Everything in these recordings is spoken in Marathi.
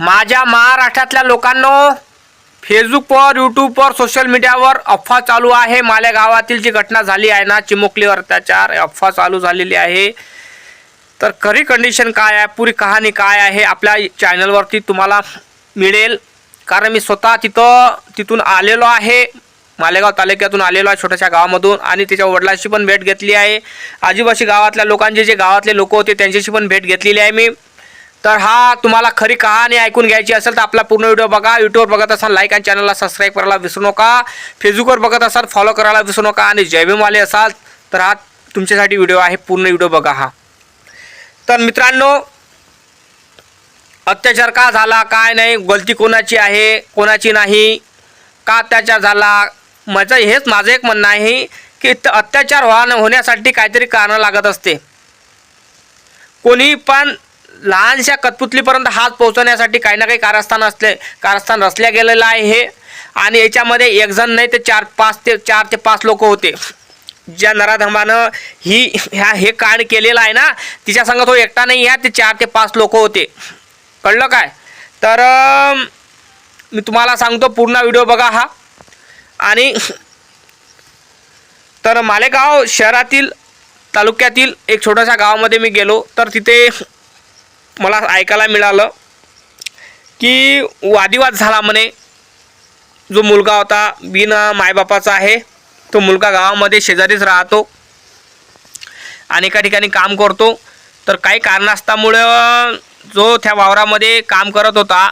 माझ्या महाराष्ट्रातल्या लोकांनो फेसबुकवर यूट्यूबवर सोशल मीडियावर अफवा चालू आहे. माझ्या गावातील जी घटना झाली आहे ना चिमुकलीवर अत्याचार अफवा चालू झालेली आहे. तर खरी कंडिशन काय आहे? पुरी कहाणी काय आहे? आपल्या चॅनलवरती तुम्हाला मिळेल. कारण मी स्वतः तिथं तिथून आलेलो आहे. मालेगाव तालुक्यातून आलेलो आहे छोट्याशा गावामधून. आणि त्याच्या वडिलांशी पण भेट घेतली आहे. आजूबाजू गावातल्या लोकांचे जे गावातले लोक होते त्यांच्याशी पण भेट घेतलेली आहे मी. तर हा तुम्हाला खरी कहाणी ऐकून घ्यायची असेल तर आपला पूर्ण व्हिडिओ बघा. यूट्यूबवर बघत असाल लाईक आणि चॅनलला सबस्क्राईब करायला विसरू नका. फेसबुकवर बघत असाल फॉलो करायला विसरू नका. आणि जयभीमवाले असाल तर हा तुमच्यासाठी व्हिडिओ आहे. पूर्ण व्हिडिओ बघा हा. तर मित्रांनो अत्याचार का झाला? काय नाही? गलती कोणाची आहे? कोणाची नाही? का अत्याचार झाला? माझं हेच माझं एक म्हणणं आहे की त- अत्याचार व्हा होण्यासाठी काहीतरी कारणं लागत असते. कोणी पण लहानशा कठपुतलीपर्यंत हात पोहोचवण्यासाठी काही ना काही कारस्थान असले कारस्थान रचल्या गेलेलं आहे हे. आणि याच्यामध्ये एक जण नाही ते चार पाच ते चार ते पाच लोक होते. ज्या नराधमानं ही ह्या हे कांड केलेलं आहे ना तिच्या संघ तो एकटा नाही आहे ते चार ते पाच लोक होते. कळलं काय? तर मी तुम्हाला सांगतो पूर्ण व्हिडिओ बघा हा. आणि तर मालेगाव शहरातील तालुक्यातील एक छोट्याशा गावामध्ये मी गेलो. तर तिथे मला ऐकायला मिळालं की वादिवाद झाला म्हणे. जो मुलगा होता बिन मायबापाचा आहे तो मुलगा गावामध्ये शेजारीच राहतो आणि एका ठिकाणी काम करतो. तर काही कारणास्तामुळं जो त्या वावरामध्ये काम करत होता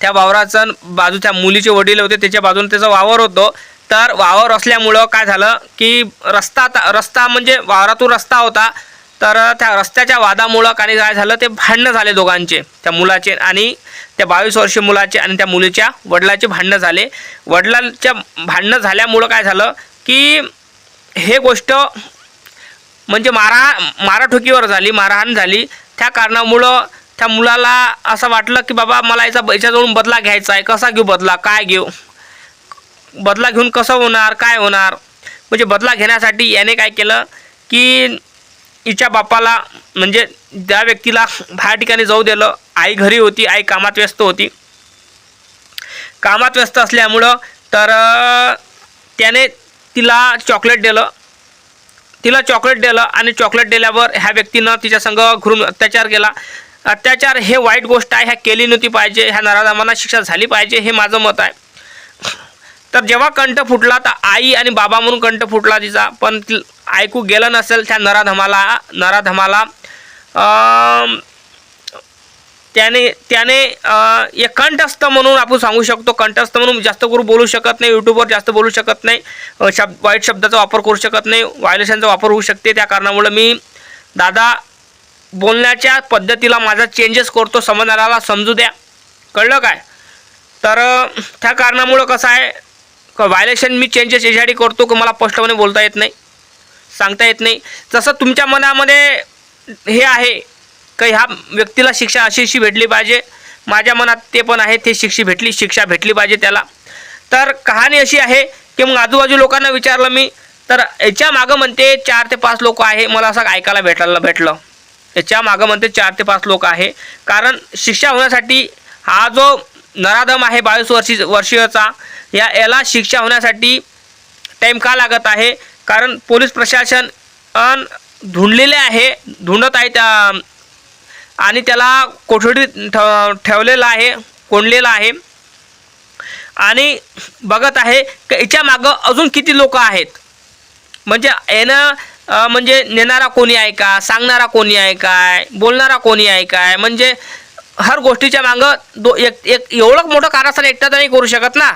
त्या वावराचं बाजूच्या मुलीचे वडील होते त्याच्या बाजूने त्याचं वावर होतं. तर वावर असल्यामुळं काय झालं की रस्ता रस्ता म्हणजे वावरातून रस्ता होता. तर त्या रस्त्याच्या वादामुळं काही काय झालं ते भांडणं झाले दोघांचे. त्या मुलाचे आणि त्या बावीस वर्षीय मुलाचे आणि त्या मुलीच्या वडिलाचे भांडणं झाले. वडिलांच्या भांडणं झाल्यामुळं काय झालं की हे गोष्ट म्हणजे मारा माराठोकीवर झाली मारहाण झाली. त्या कारणामुळं त्या मुलाला असं वाटलं की बाबा मला याचा याच्याजवळून बदला घ्यायचा आहे. कसा घेऊ बदला? काय घेऊ? बदला घेऊन कसं होणार? काय होणार? म्हणजे बदला घेण्यासाठी याने काय केलं की हिच्या बापाला म्हणजे त्या व्यक्तीला बाहेर ठिकाणी जाऊ दिलं. आई घरी होती आई कामात व्यस्त होती. कामात व्यस्त असल्यामुळं तर त्याने तिला चॉकलेट दिलं. तिला चॉकलेट दिलं आणि चॉकलेट दिल्यावर ह्या व्यक्तीनं तिच्या संग घरून अत्याचार केला. अत्याचार हे वाईट गोष्ट आहे ह्या केली नव्हती पाहिजे ह्या नराधामांना शिक्षा झाली पाहिजे हे माझं मत आहे. तर जेव्हा कंठ फुटला तर आई आणि बाबा म्हणून कंठ फुटला तिचा. पण ऐकू गेलं नसेल त्या नराधमाला नराधमाला त्याने त्याने एक कंठस्थ म्हणून आपण सांगू शकतो. कंठस्थ म्हणून जास्त करून बोलू शकत नाही यूट्यूबवर जास्त बोलू शकत नाही शब्द वाईट शब्दाचा वापर करू शकत नाही व्हायलेशनचा वापर होऊ शकते. त्या कारणामुळं मी दादा बोलण्याच्या पद्धतीला माझा चेंजेस करतो. समजणाऱ्याला समजू द्या. कळलं काय? तर त्या कारणामुळं कसं आहे व्हायलेशन मी चेंजेस याच्यासाठी करतो की मला स्पष्टपणे बोलता येत नाही? सांगता येत नाही. जसं तुमच्या मनामध्ये हे आहे की ह्या व्यक्तीला शिक्षा अशी अशी भेटली पाहिजे माझ्या मनात ते पण आहे ते शिक्षा भेटली शिक्षा भेटली पाहिजे त्याला. तर कहाणी अशी आहे की मग आजूबाजू लोकांना विचारलं मी तर याच्या मागं म्हणते चार ते पाच लोक आहे मला असं ऐकायला भेटायला भेटलं. याच्या मागं म्हणते चार ते पाच लोक आहे. कारण शिक्षा होण्यासाठी हा जो नराधम आहे बावीस वर्षी वर्षीयचा. या याला शिक्षा होण्यासाठी टाईम का लागत आहे? कारण पोलीस प्रशासन अन धुंडलेले आहे. धुंडत आहे त्या आणि त्याला कोठडीत ठ ठेवलेलं आहे कोंडलेलं आहे. आणि बघत आहे की याच्या मागं अजून किती लोक आहेत? म्हणजे यानं म्हणजे नेणारा कोणी आहे का? सांगणारा कोणी आहे काय? बोलणारा कोणी आहे काय? म्हणजे हर गोष्टीच्या मागं दो एक एक एवढं मोठं कारस्थान एकटा तर नाही करू शकत ना.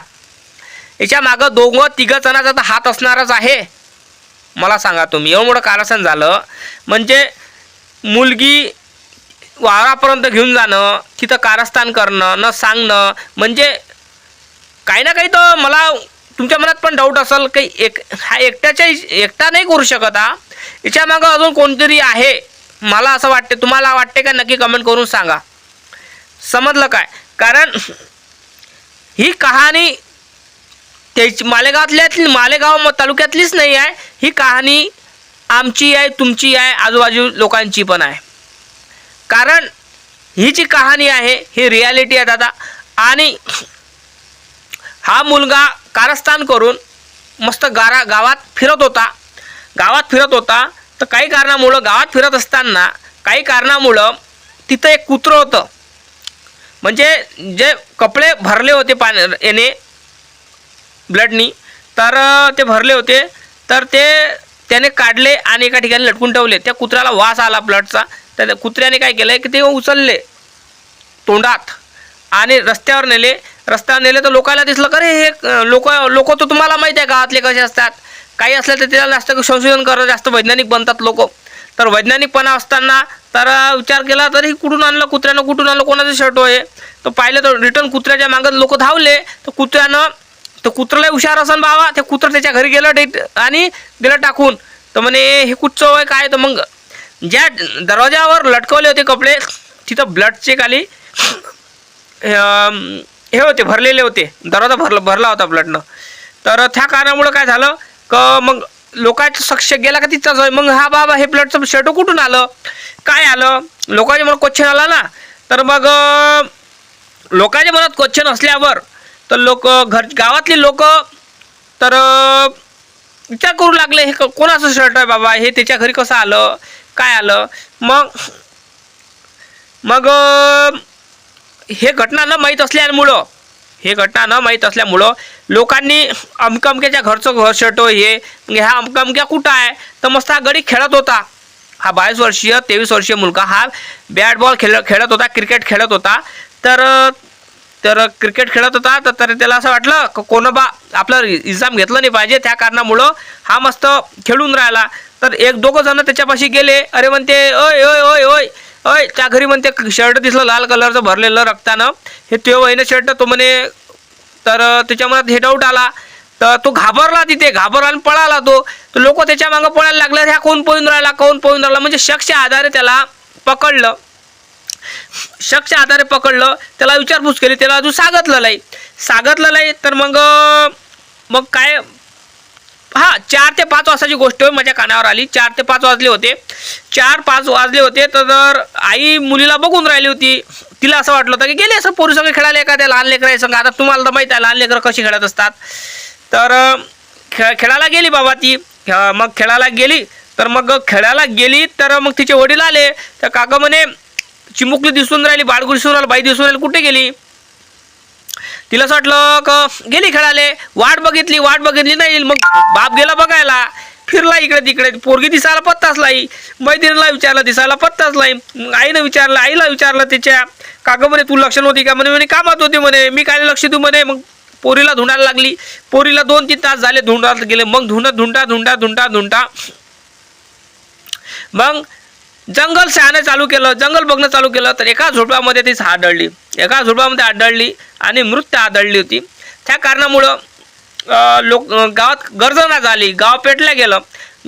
याच्या मागं दोघं तिघं जणांचा तर हात असणारच आहे. मला सांगा तुम्ही एवढं मोठं कारस्थान झालं म्हणजे मुलगी वावरापर्यंत घेऊन जाणं तिथं कारस्थान करणं न सांगणं म्हणजे काही ना काही तर मला तुमच्या मनात पण डाऊट असेल काही एक हा एकट्याच्या एकटा नाही करू शकत हा. याच्या मागं अजून कोणतरी आहे? मला असं वाटते तुम्हाला वाटते का? नक्की कमेंट करून सांगा. समजलं काय? कारण ही कहाणी त्याची मालेगावातल्या मालेगाव म- तालुक्यातलीच नाही आहे. ही कहाणी आमची आहे तुमची आहे आजूबाजू लोकांची पण आहे. कारण ही जी कहाणी आहे ही रियालिटी आहे दादा. आणि हा मुलगा कारस्थान करून मस्त गारा गावात फिरत होता. गावात फिरत होता. तर काही कारणामुळं गावात फिरत असताना काही कारणामुळं तिथं एक कुत्रं होतं. म्हणजे जे कपडे भरले होते पाण्या याने ब्लडनी तर ते भरले होते. तर ते त्याने काढले आणि एका ठिकाणी लटकून ठेवले. त्या कुत्र्याला वास आला ब्लडचा. तर त्या कुत्र्याने काय केलं की ते उचलले तोंडात आणि रस्त्यावर नेले. रस्त्यावर नेले तर लोकांना दिसलं का रे हे लोक लोक तर तुम्हाला माहीत आहे गावातले कसे असतात. काही असलं तर त्याला जास्त संशोधन करत जास्त वैज्ञानिक बनतात लोक. तर वैज्ञानिकपणा असताना तर विचार केला तर ही कुठून आणलं कुत्र्यानं कुठून आणलं कोणाचं शर्ट आहे तर पाहिलं तर रिटर्न कुत्र्याच्या मागत लोक धावले. तर कुत्र्यानं तर कुत्रला हुशार असन बाबा. ते कुत्रं त्याच्या घरी गेलं डेट आणि दिलं टाकून. तर म्हणे हे कुठचं आहे काय? तर मग ज्या दरवाजावर लटकवले होते कपडे तिथं ब्लडचे खाली हे होते भरलेले होते. दरवाजा भरला भरला होता ब्लडनं तर त्या कारणामुळं काय झालं? क मग लोकांचं सक्ष गेला का तिथंच आहे मग हा बाबा हे ब्लडचं शर्ट कुठून आलं? काय आलं? लोकांच्या मनात क्वेश्चन आला ना? तर मग लोकांच्या मनात क्वेश्चन असल्यावर तर लोक घर गावातले लोक तर विचार करू लागले हे क- कोणाचं शर्ट आहे बाबा? हे त्याच्या घरी कसं आलं? काय आलं? मग मग हे घटना न माहीत असल्यामुळं हे घटना न माहीत असल्यामुळं लोकांनी अमकमक्याच्या घरचं घर शेटो हे म्हणजे ह्या अमकमक्या कुठं आहे? तर मस्त हा गडी खेळत होता. हा बावीस वर्षीय तेवीस वर्षीय मुलगा हा बॅट बॉल खेळ खेळत होता क्रिकेट खेळत होता. तर तर क्रिकेट खेळत होता तर तर त्याला असं वाटलं क- कोण बा आपलं एक्झाम घेतलं नाही पाहिजे. त्या कारणामुळं हा मस्त खेळून राहिला. तर एक दोघं जण त्याच्यापाशी गेले. अरे म्हणते ओय ओय ओय ओय. अय त्या घरी म्हणते शर्ट दिसलं लाल कलरचं भरलेलं रक्तानं. हे तो वहिनं शर्ट तो म्हणे तर त्याच्या मनात हे डाऊट आला. तर तो घाबरला तिथे घाबरला आणि पळाला तो. तर लोक त्याच्या मागं पळायला लागले ह्या कोण पळून राहिला कोण पळून राहिला? म्हणजे शख्सच्या आधारे त्याला पकडलं. शख्सच्या आधारे पकडलं. त्याला विचारपूस केली त्याला अजून सांगितलं नाही. सांगितलं नाही तर मग मग काय हा चार ते पाच वाजताची गोष्ट माझ्या कानावर आली. चार ते पाच वाजले होते. चार पाच वाजले होते तर आई मुलीला बघून राहिली होती तिला असं वाटलं होतं की गेले असं पोरी संग खेळायला एखाद्या लहान लेकरा संग. आता तुम्हाला तर माहीत आहे लहान लेकरं कशी खेळत असतात. तर खेळ खेळायला गेली बाबा ती. मग खेळायला गेली. तर मग खेळायला गेली तर मग तिचे वडील आले. तर काका म्हणे चिमुकली दिसून राहिली बाळगुडी दिसून राहिली बाई दिसून राहिली कुठे गेली? तिला असं वाटलं क गेली खेळाले वाट बघितली वाट बघितली नाही. मग बाप गेला बघायला. फिरला इकडे तिकडे. पोरगी दिसायला पत्ताच नाही. मैत्रिणीला विचारलं दिसायला पत्ताच नाही. मग आईनं विचारलं आईला विचारलं तिच्या काका म्हणे तू लक्ष नव्हती का? म्हणे म्हणे कामात होती म्हणे. मी काय लक्ष देऊ म्हणे. मग पोरीला धुंडायला लागली. पोरीला दोन तीन तास झाले धुंडात गेले. मग धुंडा धुंडा धुंडा धुंडा धुंडा. मग जंगल शहाणं चालू केलं जंगल बघणं चालू केलं तर एका झुडपामध्ये तीच आढळली. एका झुडपामध्ये आढळली आणि मृत्यू आढळली होती. त्या कारणामुळं लोक गावात गर्जना झाली. गाव पेटलं गेलं.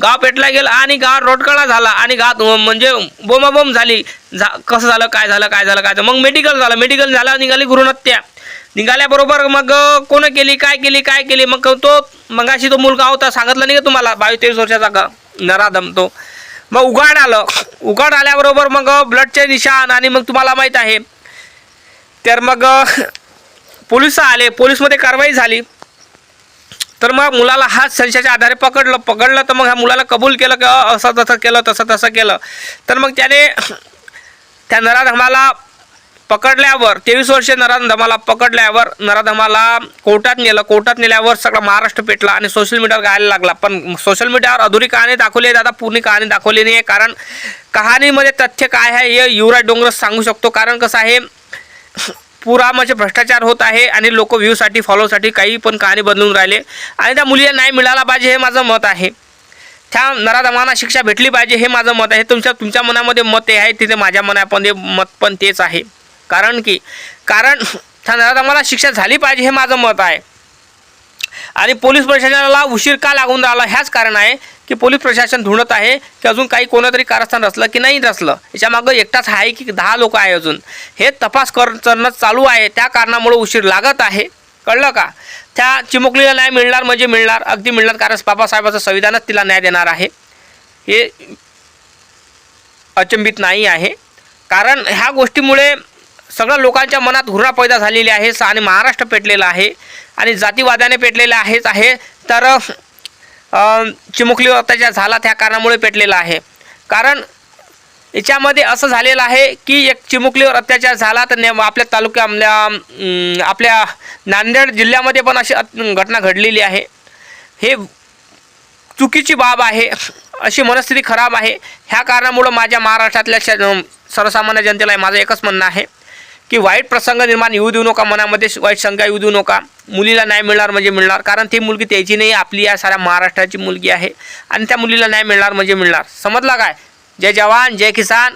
गाव पेटला गेलं आणि गावात रोडकडा झाला आणि गावात म्हणजे बोमाबोम झाली. झा कसं झालं काय झालं काय झालं काय झालं. मग मेडिकल झालं. मेडिकल झालं निघाली गुरुहत्या निघाल्याबरोबर मग कोणं कोण केली काय केली काय केली? मग तो मगाशी तो मुलगा होता सांगितलं नाही का तुम्हाला? बावीस तेवीस वर्षाचा ग नराधम तो. मग उघाड आलं. उघाड आल्याबरोबर मग ब्लडचे निशाण आणि मग तुम्हाला माहीत आहे. तर मग पोलीस आले. पोलीसमध्ये कारवाई झाली. तर मग मुलाला हाच संशयाच्या आधारे पकडलं. पकडलं तर मग ह्या मुलाला कबूल केलं की असं तसं केलं तसं तसं केलं. तर मग त्याने त्या नराधमाला पकडल्यावर तेवीस वर्षे नराधमाला पकडल्यावर नराधमाला कोर्टात नेलं. कोर्टात नेल्यावर सगळा महाराष्ट्र पेटला आणि सोशल मीडियावर गायला लागला. पण सोशल मीडियावर अधुरी कहाणी दाखवली आहे दादा. पूर्ण कहाणी दाखवली नाही आहे कारण कहाणीमध्ये तथ्य काय आहे हे युवराज डोंगरच सांगू शकतो. कारण कसं आहे पुरा म्हणजे भ्रष्टाचार होत आहे आणि लोक व्ह्यूसाठी फॉलोसाठी काही पण कहाणी बदलून राहिले. आणि त्या मुलीला नाही मिळाला पाहिजे हे माझं मत आहे. त्या नराधमांना शिक्षा भेटली पाहिजे हे माझं मत आहे. तुमच्या तुमच्या मनामध्ये मत हे आहे तिथे माझ्या मनामध्ये मत पण तेच आहे. कारण की कारण त्या आम्हाला शिक्षा झाली पाहिजे हे माझं मत आहे. आणि पोलीस प्रशासनाला उशीर का लागून राहिला? ह्याच कारण आहे की पोलीस प्रशासन धुणत आहे की अजून काही कोणतरी कारस्थान रचलं की नाही रचलं याच्यामागं एकटाच आहे की दहा लोक आहे अजून. हे तपास कर करणं चालू आहे. त्या कारणामुळे उशीर लागत आहे. कळलं का? त्या चिमुकलीला न्याय मिळणार म्हणजे मिळणार. अगदी मिळणार कारण बाबासाहेबाचं संविधानच तिला न्याय देणार आहे. हे अचंबित नाही आहे. कारण ह्या गोष्टीमुळे सगळ्या लोकांच्या मनात हुरा पैदा झालेली आहे आणि महाराष्ट्र पेटलेला आहे आणि जातीवादाने पेटलेलं आहेच आहे. तर चिमुकली चिमुकलीवर अत्याचार झाला त्या कारणामुळे पेटलेला आहे. कारण याच्यामध्ये असं झालेलं आहे की एक चिमुकलीवर अत्याचार झाला तर ने आपल्या तालुक्यामल्या आपल्या आपल्या नांदेड जिल्ह्यामध्ये पण अशी घटना घडलेली आहे. हे चुकीची बाब आहे अशी मनस्थिती खराब आहे. ह्या कारणामुळं माझ्या महाराष्ट्रातल्या श सर्वसामान्य जनतेला माझं एकच म्हणणं आहे. की वाईट प्रसंग निर्माण येऊ देऊ नका मनामध्ये वाईट शंका येऊ देऊ नका. मुलीला नाही मिळणार म्हणजे मिळणार. कारण ती मुलगी त्याची नाही आपली या साऱ्या महाराष्ट्राची मुलगी आहे. आणि त्या मुलीला नाही मिळणार म्हणजे मिळणार. समजला काय? जय जवान जय किसान.